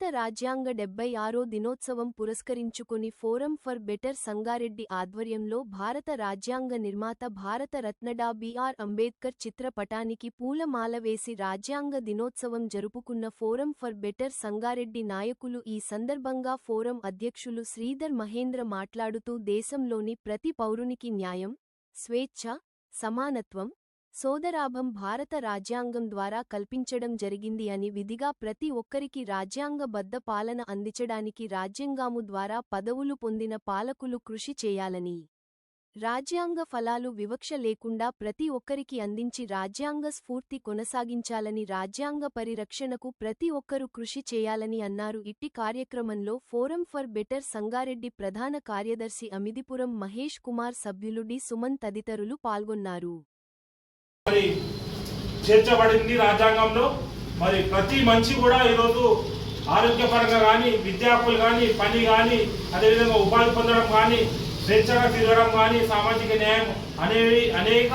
భారత రాజ్యాంగ డెబ్బై ఆరో దినోత్సవం పురస్కరించుకుని ఫోరం ఫర్ బెటర్ సంగారెడ్డి ఆధ్వర్యంలో భారత రాజ్యాంగ నిర్మాత భారత రత్నడా బిఆర్ అంబేద్కర్ చిత్రపటానికి పూలమాల వేసి రాజ్యాంగ దినోత్సవం జరుపుకున్న ఫోరం ఫర్ బెటర్ సంగారెడ్డి నాయకులు ఈ సందర్భంగా ఫోరం అధ్యక్షులు శ్రీధర్ మహేంద్ర మాట్లాడుతూ దేశంలోని ప్రతి పౌరునికి న్యాయం స్వేచ్ఛ సమానత్వం సోదరాభం భారత రాజ్యాంగం ద్వారా కల్పించడం జరిగింది అని విధిగా ప్రతి ఒక్కరికి రాజ్యాంగబద్ధ పాలన అందించడానికి రాజ్యాంగాము ద్వారా పదవులు పొందిన పాలకులు కృషి చేయాలని రాజ్యాంగ ఫలాలు వివక్ష లేకుండా ప్రతి ఒక్కరికి అందించి రాజ్యాంగ స్ఫూర్తి కొనసాగించాలని రాజ్యాంగ పరిరక్షణకు ప్రతి ఒక్కరూ కృషి చేయాలని అన్నారు. ఇట్టి కార్యక్రమంలో ఫోరం ఫర్ బెటర్ సంగారెడ్డి ప్రధాన కార్యదర్శి అమిదిపురం మహేష్ కుమార్ సభ్యులు డి సుమన్ తదితరులు పాల్గొన్నారు. మరి చేర్చబడింది రాజ్యాంగంలో. మరి ప్రతి మనిషి కూడా ఈరోజు ఆరోగ్యపరంగా కానీ విద్యార్థులు కానీ పని కానీ అదేవిధంగా ఉపాధి పొందడం కానీ స్వేచ్ఛగా తిరగడం కానీ సామాజిక న్యాయం అనేవి అనేక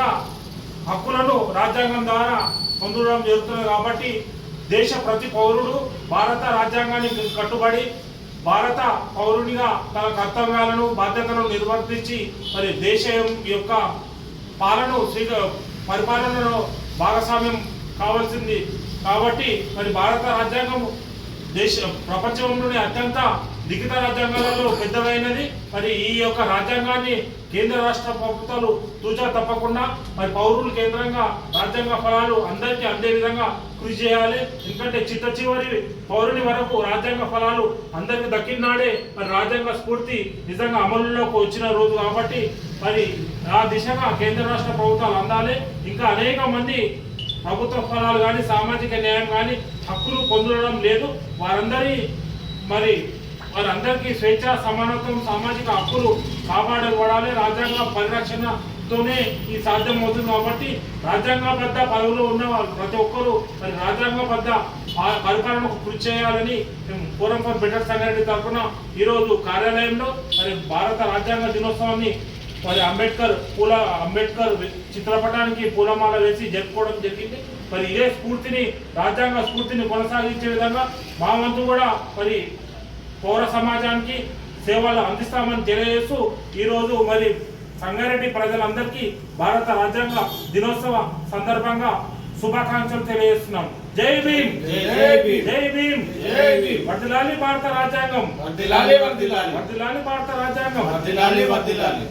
హక్కులను రాజ్యాంగం ద్వారా పొందడం జరుగుతుంది కాబట్టి దేశ ప్రతి పౌరుడు భారత రాజ్యాంగానికి కట్టుబడి భారత పౌరునిగా తన కర్తవ్యాలను బాధ్యతలను నిర్వర్తించి మరి దేశం యొక్క పాలన స్వీక పరిపాలనలో భాగస్వామ్యం కావాల్సింది. కాబట్టి మరి భారత రాజ్యాంగం దేశ ప్రపంచంలోనే అత్యంత లిఖిత రాజ్యాంగాలలో పెద్దదైనది మరి ఈ యొక్క రాజ్యాంగాన్ని కేంద్ర రాష్ట్ర ప్రభుత్వాలు తూచా తప్పకుండా మరి పౌరులు కేంద్రంగా రాజ్యాంగ ఫలాలు అందరికీ అందే విధంగా కృషి చేయాలి. ఎందుకంటే చిట్ట చివరి పౌరుని వరకు రాజ్యాంగ ఫలాలు అందరికీ దక్కినాడే. మరి రాజ్యాంగ స్ఫూర్తి నిజంగా అమలులోకి వచ్చిన రోజు కాబట్టి మరి ఆ దిశగా కేంద్ర రాష్ట్ర ప్రభుత్వాలు అందాలి. ఇంకా అనేక మంది ప్రభుత్వ ఫలాలు కానీ సామాజిక న్యాయం కానీ హక్కులు పొందడం లేదు. వారందరి మరి వారందరికీ స్వేచ్ఛ సమానత్వం సామాజిక హక్కులు కాపాడబడాలి. రాజ్యాంగ పరిరక్షణతోనే ఈ సాధ్యం అవుతుంది కాబట్టి రాజ్యాంగబద్ధ పదవులు ఉన్న వాళ్ళు ప్రతి ఒక్కరూ మరి రాజ్యాంగబద్ధ ప- పరిపాలనకు కృషి చేయాలని మేము ఫోరం ఫర్ బెటర్ సంగారెడ్డి తరఫున ఈరోజు కార్యాలయంలో మరి భారత రాజ్యాంగ దినోత్సవాన్ని మరి అంబేద్కర్ పూల అంబేద్కర్ చిత్రపటానికి పూలమాల వేసి జరుపుకోవడం జరిగింది. మరి ఇదే స్ఫూర్తిని రాజ్యాంగ స్ఫూర్తిని కొనసాగించే విధంగా మా వంతు కూడా మరి పౌర సమాజానికి సేవలు అందిస్తామని తెలియజేస్తూ ఈరోజు మరి సంగారెడ్డి ప్రజలందరికీ భారత రాజ్యాంగ దినోత్సవ సందర్భంగా శుభాకాంక్షలు తెలియజేస్తున్నాం. జై భీమ్! జై భీమ్. వర్ధిల్లాలి భారత రాజ్యాంగం. వర్ధిల్లాలి భారత రాజ్యాంగం. వర్ధిల్లాలి వర్ధిల్లాలి.